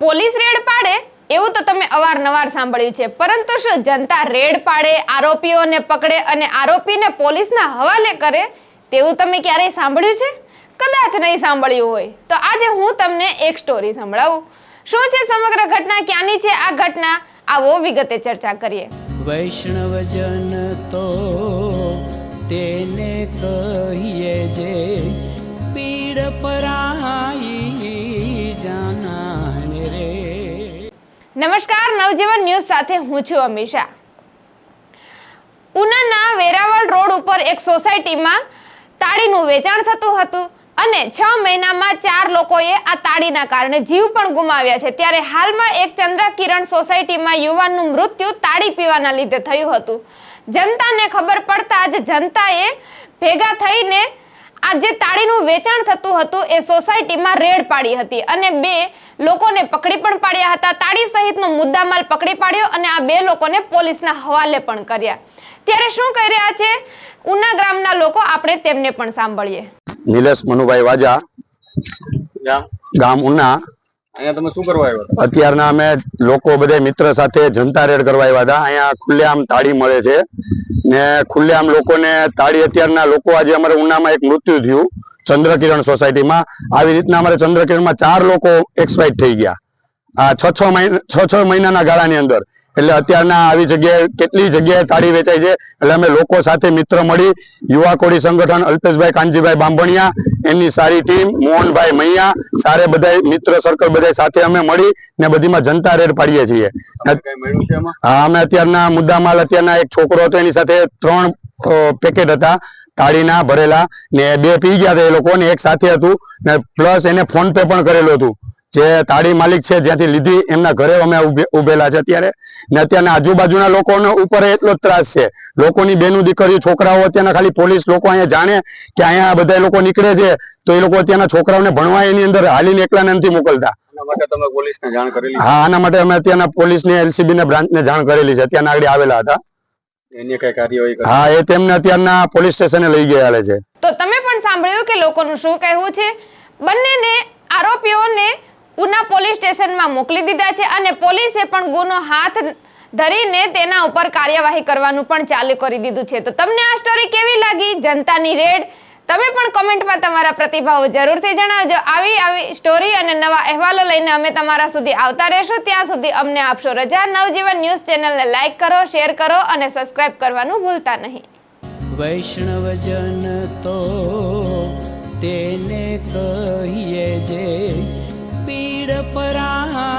Police red પાડે, એવું તો તમે અવારનવાર સાંભળ્યું છે. પરંતુ શું જનતા રેડ પાડે, આરોપીઓને પકડે અને આરોપીને પોલીસના હવાલે કરે, તેવું તમે ક્યારેય સાંભળ્યું છે? કદાચ નહીં સાંભળ્યું હોય. તો આજે હું તમને એક સ્ટોરી સંભળાવું. શું છે સમગ્ર ઘટના? ક્યાંની છે આ ઘટના? આવો વિગતે ચર્ચા કરીએ. વૈષ્ણવજન તો તેને કહીએ જે, પીડ પરાઈ નમસ્કાર, નવજીવન ન્યૂઝ સાથે હું છું અમીષા. ઉનાના વેરાવળ રોડ ઉપર એક સોસાયટીમાં તાળીનું વેચાણ થતું હતું અને છ મહિનામાં ચાર લોકોએ આ તાળીના કારણે જીવ પણ ગુમાવ્યા છે. ત્યારે હાલમાં એક ચંદ્ર કિરણ સોસાયટીમાં યુવાનનું મૃત્યુ તાળી પીવાના લીધે થયું હતું. જનતાને ખબર પડતા જ જનતાએ ભેગા થઈને આ જે તાળીનું વેચાણ થતું હતું એ સોસાયટીમાં રેડ પાડી હતી અને બે લોકોને પકડી પણ પાડ્યા હતા. તાળી સહિતનો મુદ્દામાલ પકડી પાડ્યો અને આ બે લોકોને પોલીસના હવાલે પણ કર્યા. ત્યારે શું કહી રહ્યા છે? ઉના ગ્રામના લોકો આપણે તેમને પણ સાંભળીએ. નિલેશ મનુભાઈ વાજા. ગામ? ગામ ઉના. અહીંયા તમે શું કરવા આવ્યા અત્યારના અમે લોકો બધા મિત્ર સાથે જનતા રેડ કરવા આવ્યા હતા. અહીંયા ખુલ્લેઆમ તાળી મળે છે. ને ખુલ્લેઆમ લોકોને તાળી અત્યારના લોકો આજે અમારે ઉનામાં એક મૃત્યુ થયું, ચંદ્રકિરણ સોસાયટીમાં. આવી રીતના અમારે ચંદ્રકિરણમાં ચાર લોકો એક્સપાયર થઈ ગયા. આ છ છ મહિના છ છ મહિનાના ગાળાની અંદર. એટલે અત્યારના આવી જગ્યાએ કેટલી જગ્યાએ તાળી વેચાય છે. એટલે અમે લોકો સાથે મિત્ર મળી યુવા કોળી સંગઠન અલ્પેશભાઈ કાનજીભાઈ બાંભણિયા એમની સારી ટીમ, મોહનભાઈ મૈયા, સારે બધા મિત્ર સર્કલ બધા સાથે અમે મળી ને બધીમાં જનતા રેડ પાડીએ છીએ. હા, અમે અત્યારના મુદ્દામાલ અત્યારના એક છોકરો હતો, એની સાથે ત્રણ પેકેટ હતા તાળીના ભરેલા ને બે પી ગયા હતા એ લોકો ને એક સાથે હતું ને પ્લસ એને ફોન પે પણ કરેલું હતું. જે તાળી માલિક છે જ્યાંથી લીધી એમના ઘરે અમે ઉભેલા છે અત્યારે. ને અત્યારના આજુબાજુના લોકોનો ઉપર એટલો જ ત્રાસ છે. લોકોની બેનું દીકરીઓ છોકરાઓ અત્યારના ખાલી પોલીસ લોકો અહીંયા જાણે કે અહીંયા બધા લોકો નીકળે છે તો એ લોકો અત્યારના છોકરાઓને ભણવા એની અંદર હાલીને એકલાને નથી મોકલતા. આના માટે તમે પોલીસને જાણ કરેલી. હા આના માટે અમે અત્યારના પોલીસની એલસીબી ને બ્રાન્ચને જાણ કરેલી છે. અત્યારના આગળ આવેલા હતા. એની કઈ કાર્યવાહી હા એ તેમને અત્યારના પોલીસ સ્ટેશને લઈ ગયા છે. તો તમે પણ સાંભળ્યું કે લોકોનું શું કહેવું છે? બંનેને આરોપીઓને ઉના પોલીસ સ્ટેશનમાં મોકલી દીધા છે અને પોલીસે પણ ગુનો હાથ ધરીને તેના ઉપર કાર્યવાહી કરવાનું પણ ચાલુ કરી દીધું છે. તો તમને આ સ્ટોરી કેવી લાગી? જનતાની રેડ? તમે પણ કોમેન્ટમાં તમારા પ્રતિભાવો જરૂરથી જણાવજો. આવી આવી સ્ટોરી અને નવા અહેવાલો લઈને અમે તમારા સુધી આવતા રહેશું. ત્યાં સુધી અમને આપશો રજા. નવજીવન ન્યૂઝ ચેનલને લાઇક કરો, શેર કરો અને સબસ્ક્રાઇબ કરવાનું ભૂલતા નહીં. વૈષ્ણવજન તો તેને કહીએ separar.